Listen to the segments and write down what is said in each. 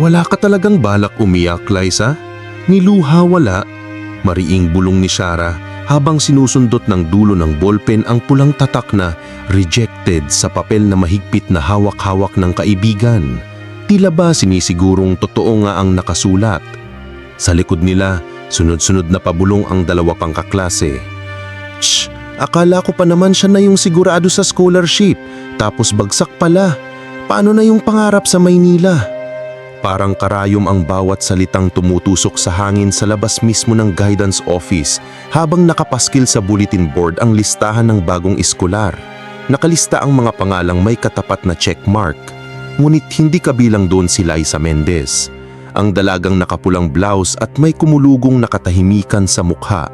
Wala ka talagang balak umiyak, Liza? Niluha wala. Mariing bulong ni Shara habang sinusundot ng dulo ng ballpen ang pulang tatak na rejected sa papel na mahigpit na hawak-hawak ng kaibigan. Tila ba sinisigurong totoo nga ang nakasulat? Sa likod nila, sunod-sunod na pabulong ang dalawa pang kaklase. Shh! Akala ko pa naman siya na yung sigurado sa scholarship, tapos bagsak pala. Paano na yung pangarap sa Maynila? Parang karayom ang bawat salitang tumutusok sa hangin sa labas mismo ng guidance office habang nakapaskil sa bulletin board ang listahan ng bagong eskolar. Nakalista ang mga pangalang may katapat na checkmark. Ngunit hindi kabilang doon si Liza Mendez. Ang dalagang nakapulang blouse at may kumulugong nakatahimikan sa mukha.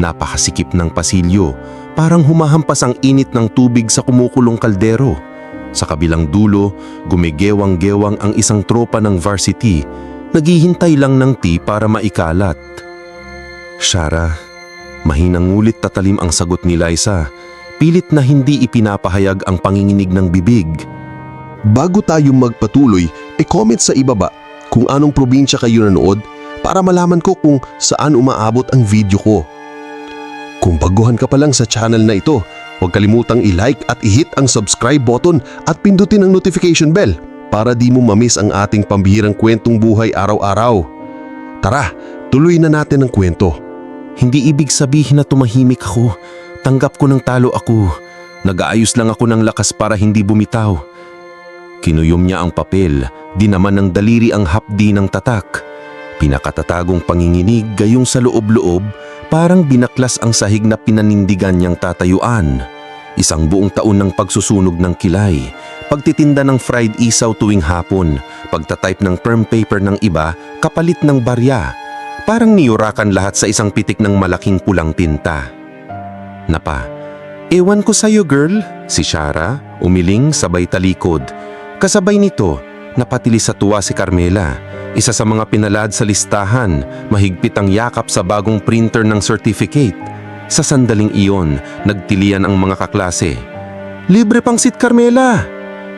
Napakasikip ng pasilyo, parang humahampas ang init ng tubig sa kumukulong kaldero. Sa kabilang dulo, gumigewang-gewang ang isang tropa ng varsity, naghihintay lang ng tea para maikalat. Shara, mahinang ngulit tatalim ang sagot ni Liza, pilit na hindi ipinapahayag ang panginginig ng bibig. Bago tayo magpatuloy, e-comment sa ibaba kung anong probinsya kayo nanood para malaman ko kung saan umaabot ang video ko. Kung baguhan ka pa lang sa channel na ito, huwag kalimutang i-like at i-hit ang subscribe button at pindutin ang notification bell para di mo mamiss ang ating pambihirang kwentong buhay araw-araw. Tara, tuloy na natin ang kwento. Hindi ibig sabihin na tumahimik ako. Tanggap ko ng talo ako. Nag-aayos lang ako ng lakas para hindi bumitaw. Kinuyom niya ang papel, di naman ng daliri ang hapdi ng tatak. Pinakatatagong panginginig gayong sa loob-loob, parang binaklas ang sahig na pinanindigan niyang tatayuan. Isang buong taon ng pagsusunog ng kilay, pagtitinda ng fried isaw tuwing hapon, pagtatype ng perm paper ng iba kapalit ng barya. Parang niyurakan lahat sa isang pitik ng malaking pulang tinta. Napa, ewan ko sa'yo girl, si Shara, umiling sabay talikod. Kasabay nito, napatili sa tuwa si Carmela, isa sa mga pinalad sa listahan, mahigpit ang yakap sa bagong printer ng certificate. Sa sandaling iyon, nagtilian ang mga kaklase. Libre pang seat Carmela!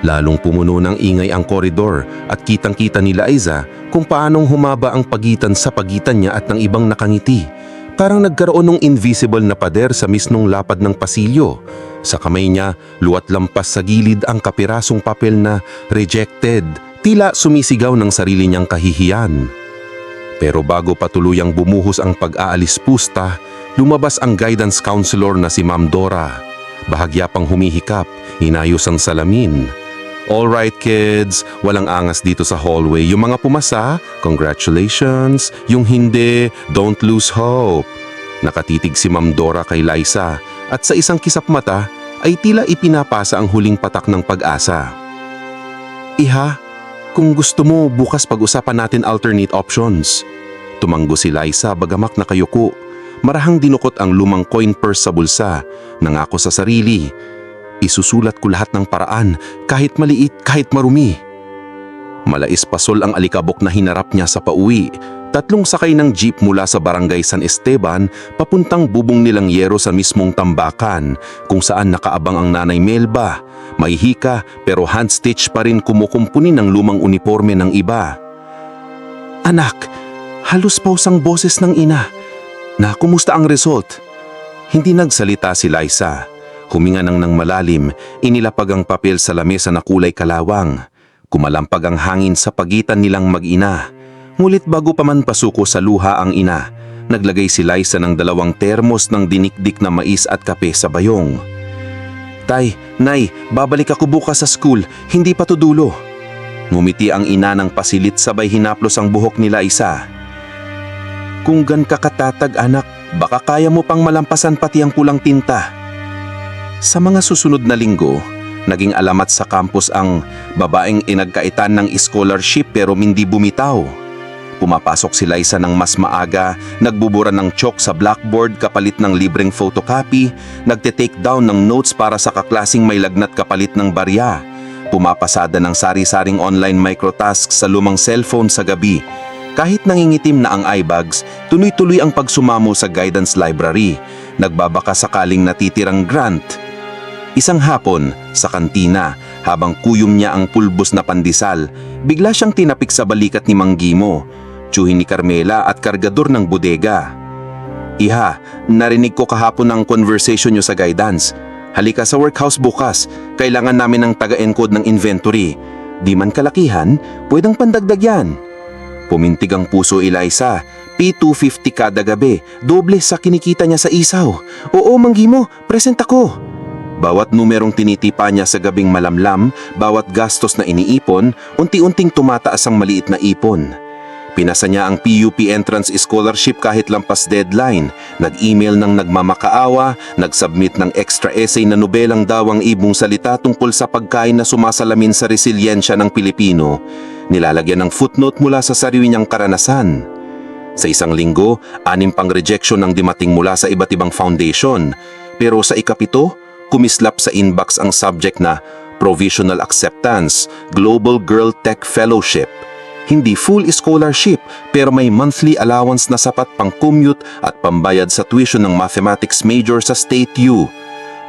Lalong pumuno ng ingay ang koridor at kitang-kita ni Liza kung paanong humaba ang pagitan sa pagitan niya at ng ibang nakangiti. Parang nagkaroon ng invisible na pader sa mismong lapad ng pasilyo. Sa kamay niya, luwat lampas sa gilid ang kapirasong papel na rejected, tila sumisigaw ng sarili niyang kahihiyan. Pero bago pa tuluyang bumuhos ang pag-aalis pusta, lumabas ang guidance counselor na si Ma'am Dora. Bahagya pang humihikap, inayos ang salamin. Alright kids, walang angas dito sa hallway. Yung mga pumasa, congratulations. Yung hindi, don't lose hope. Nakatitig si Ma'am Dora kay Liza at sa isang kisap mata ay tila ipinapasa ang huling patak ng pag-asa. Iha, kung gusto mo bukas pag-usapan natin alternate options. Tumanggo si Liza bagamak na kayuko. Marahang dinukot ang lumang coin purse sa bulsa. Nangako sa sarili. Isusulat ko lahat ng paraan, kahit maliit, kahit marumi. Malais pasol ang alikabok na hinarap niya sa pauwi. Tatlong sakay ng jeep mula sa barangay San Esteban papuntang bubong nilang yero sa mismong tambakan kung saan nakaabang ang nanay Melba. May hika pero hand-stitch pa rin kumukumpuni ng lumang uniforme ng iba. Anak, halos pausang boses ng ina. Na kumusta ang result? Hindi nagsalita si Liza. Huminga nang ng malalim, inilapag ang papel sa lamesa na kulay kalawang. Kumalampag ang hangin sa pagitan nilang mag-ina. Ngulit bago pa man pasuko sa luha ang ina, naglagay si Liza ng dalawang termos ng dinikdik na mais at kape sa bayong. Tay, Nay, babalik ako bukas sa school, hindi pa to dulo. Ngumiti ang ina ng pasilit sabay hinaplos ang buhok ni Liza. Kung gan ka katatag anak, baka kaya mo pang malampasan pati ang pulang tinta. Sa mga susunod na linggo, naging alamat sa campus ang babaeng inagkaitan ng scholarship pero hindi bumitaw. Pumapasok si Liza ng mas maaga, nagbubura ng chalk sa blackboard kapalit ng libreng photocopy, nagte-take down ng notes para sa kaklasing may lagnat kapalit ng barya, pumapasada ng sari-saring online microtasks sa lumang cellphone sa gabi. Kahit nangingitim na ang eyebags, tuloy-tuloy ang pagsumamo sa guidance library, nagbabaka sakaling natitirang grant Isang hapon, sa kantina, Habang kuyom niya ang pulbos na pandesal, bigla siyang tinapik sa balikat ni Mang Gimo, tsuhin ni Carmela at kargador ng bodega. Iha, narinig ko kahapon ang conversation niyo sa guidance. Halika sa workhouse bukas, kailangan namin ng taga-encode ng inventory. Di man kalakihan, pwedeng pandagdag yan. Pumintig ang puso Eliza. P250 kada gabi, doble sa kinikita niya sa isaw. Oo, manggi mo, present ako. Bawat numerong tinitipa niya sa gabing malamlam, bawat gastos na iniipon, unti-unting tumataas ang maliit na ipon. Pinasa niya ang PUP Entrance Scholarship kahit lampas deadline. Nag-email ng nagmamakaawa, nag-submit ng extra essay na nobelang daw ang ibong salita tungkol sa pagkain na sumasalamin sa resiliensya ng Pilipino. Nilalagyan ng footnote mula sa sarili niyang karanasan. Sa isang linggo, anim pang rejection ang dimating mula sa iba't ibang foundation. Pero sa ikapito, kumislap sa inbox ang subject na Provisional Acceptance, Global Girl Tech Fellowship. Hindi full scholarship pero may monthly allowance na sapat pang commute at pambayad sa tuition ng mathematics major sa State U.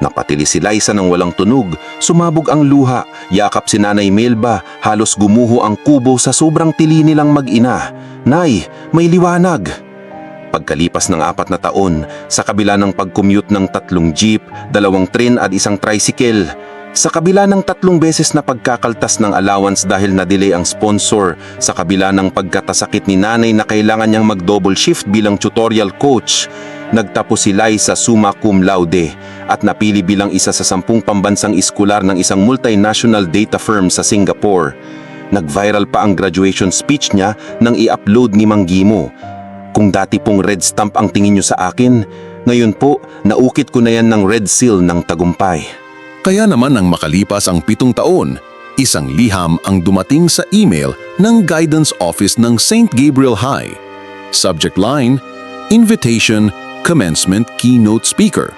Napatili si Liza ng walang tunog, sumabog ang luha, yakap si Nanay Melba, halos gumuho ang kubo sa sobrang tili nilang mag-ina. Nay, may liwanag! Pagkalipas ng apat na taon, sa kabila ng pag-commute ng tatlong jeep, dalawang tren at isang tricycle, sa kabila ng tatlong beses na pagkakaltas ng allowance dahil na-delay ang sponsor, sa kabila ng pagkatasakit ni nanay na kailangan niyang mag-double shift bilang tutorial coach, nagtapos si Lai sa summa cum laude at napili bilang isa sa sampung pambansang iskular ng isang multinational data firm sa Singapore. Nag-viral pa ang graduation speech niya nang i-upload ni Manggimo. Kung dati pong red stamp ang tingin niyo sa akin, ngayon po naukit ko na yan ng red seal ng tagumpay. Kaya naman nang makalipas ang pitong taon, isang liham ang dumating sa email ng Guidance Office ng St. Gabriel High. Subject line, Invitation, Commencement Keynote Speaker.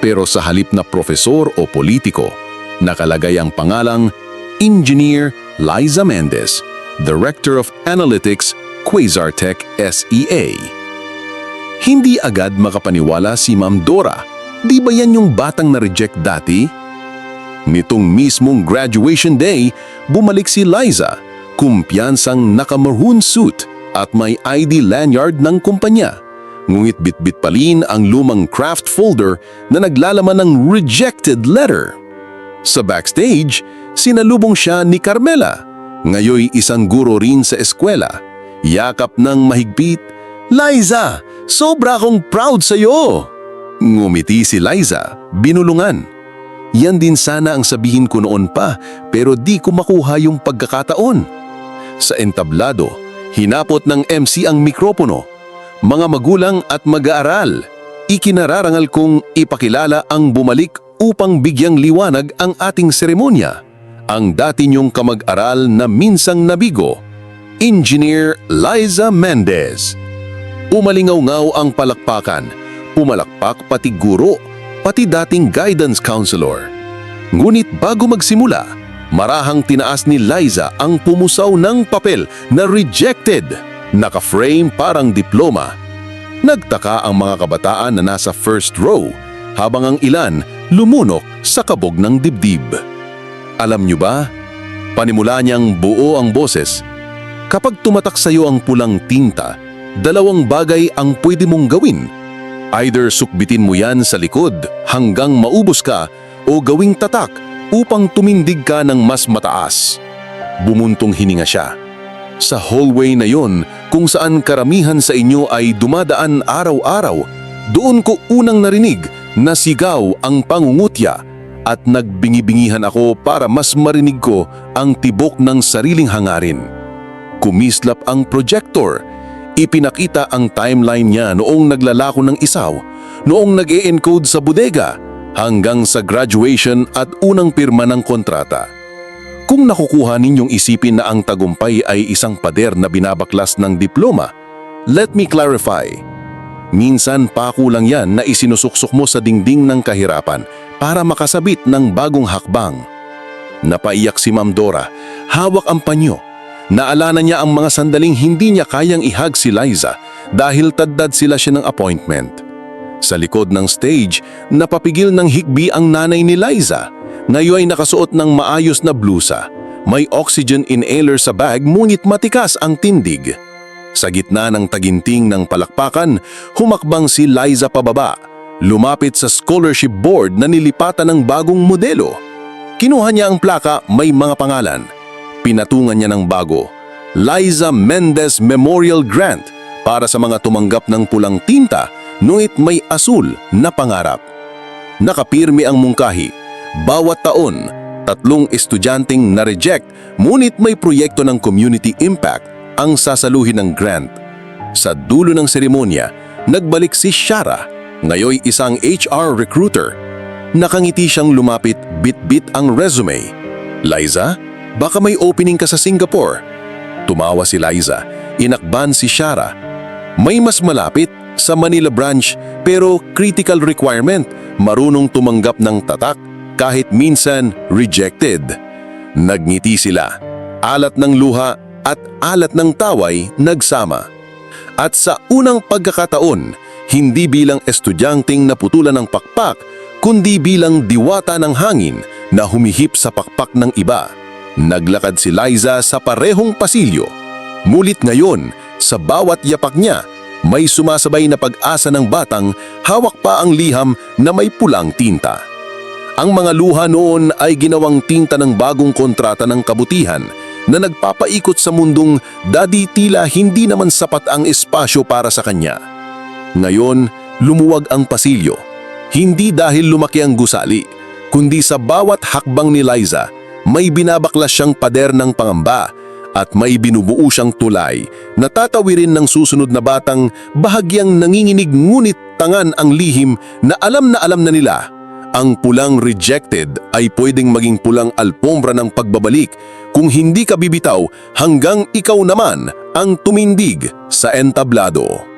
Pero sa halip na profesor o politiko, nakalagay ang pangalang Engineer Liza Mendez, Director of Analytics, Quasartech SEA. Hindi agad makapaniwala si Ma'am Dora. Di ba yan yung batang na-reject dati? Nitong mismong graduation day, bumalik si Liza, kumpiyansang naka-maroon suit at may ID lanyard ng kumpanya. Ngunit bitbit pa rin ang lumang craft folder na naglalaman ng rejected letter. Sa backstage, sinalubong siya ni Carmela, ngayoy isang guro rin sa eskwela. Yakap ng mahigpit, Liza, sobra akong proud sa'yo! Ngumiti si Liza, binulungan. Yan din sana ang sabihin ko noon pa pero di ko makuha yung pagkakataon. Sa entablado, hinapot ng MC ang mikropono. Mga magulang at mag-aaral, ikinararangal kong ipakilala ang bumalik upang bigyang liwanag ang ating seremonya. Ang dati niyong kamag-aral na minsang nabigo, Engineer Liza Mendez. Umalingaw-ngaw ang palakpakan, pumalakpak pati guro, pati dating guidance counselor. Ngunit bago magsimula, marahang tinaas ni Liza ang pumusaw ng papel na rejected, naka-frame parang diploma. Nagtaka ang mga kabataan na nasa first row habang ang ilan lumunok sa kabog ng dibdib. Alam niyo ba, panimula niyang buo ang boses. Kapag tumatak sa iyo ang pulang tinta, dalawang bagay ang pwede mong gawin. Either sukbitin mo yan sa likod hanggang maubos ka o gawing tatak upang tumindig ka ng mas mataas. Bumuntong hininga siya. Sa hallway na yon kung saan karamihan sa inyo ay dumadaan araw-araw, doon ko unang narinig na sigaw ang pangungutya at nagbingi-bingihan ako para mas marinig ko ang tibok ng sariling hangarin. Kumislap ang projector. Ipinakita ang timeline niya noong naglalako ng isaw, noong nag encode sa bodega, hanggang sa graduation at unang pirma ng kontrata. Kung nakukuha ninyong isipin na ang tagumpay ay isang pader na binabaklas ng diploma, let me clarify. Minsan pako lang yan na isinusuksok mo sa dingding ng kahirapan para makasabit ng bagong hakbang. Napaiyak si Ma'am Dora, hawak ang panyo. Naalala niya ang mga sandaling hindi niya kayang ihag si Liza dahil taddad sila siya ng appointment. Sa likod ng stage, napapigil ng higbi ang nanay ni Liza. Ngayon ay nakasuot ng maayos na blusa. May oxygen inhaler sa bag ngunit matikas ang tindig. Sa gitna ng taginting ng palakpakan, humakbang si Liza pababa. Lumapit sa scholarship board na nilipatan ng bagong modelo. Kinuha niya ang plaka may mga pangalan. Pinatungan niya ng bago. Liza Mendez Memorial Grant para sa mga tumanggap ng pulang tinta ngunit may asul na pangarap. Nakapirmi ang mungkahi. Bawat taon, tatlong estudyanteng na-reject ngunit may proyekto ng community impact ang sasaluhin ng grant. Sa dulo ng seremonya, nagbalik si Shara, ngayoy isang HR recruiter. Nakangiti siyang lumapit bit-bit ang resume. Liza, baka may opening ka sa Singapore. Tumawa si Liza, inakban si Shara. May mas malapit sa Manila branch pero critical requirement, marunong tumanggap ng tatak kahit minsan rejected. Nagngiti sila. Alat ng luha at alat ng taway nagsama. At sa unang pagkakataon, hindi bilang estudyanteng naputulan ng pakpak, kundi bilang diwata ng hangin na humihip sa pakpak ng iba. Naglakad si Liza sa parehong pasilyo. Mulit ngayon, sa bawat yapak niya, may sumasabay na pag-asa ng batang hawak pa ang liham na may pulang tinta. Ang mga luha noon ay ginawang tinta ng bagong kontrata ng kabutihan na nagpapaikot sa mundong dadi tila hindi naman sapat ang espasyo para sa kanya. Ngayon, lumuwag ang pasilyo. Hindi dahil lumaki ang gusali, kundi sa bawat hakbang ni Liza, may binabaklas siyang pader ng pangamba at may binubuo siyang tulay na tatawirin ng susunod na batang bahagyang nanginginig ngunit tangan ang lihim na alam na alam na nila ang pulang rejected ay pwedeng maging pulang alpombra ng pagbabalik kung hindi ka bibitaw hanggang ikaw naman ang tumindig sa entablado.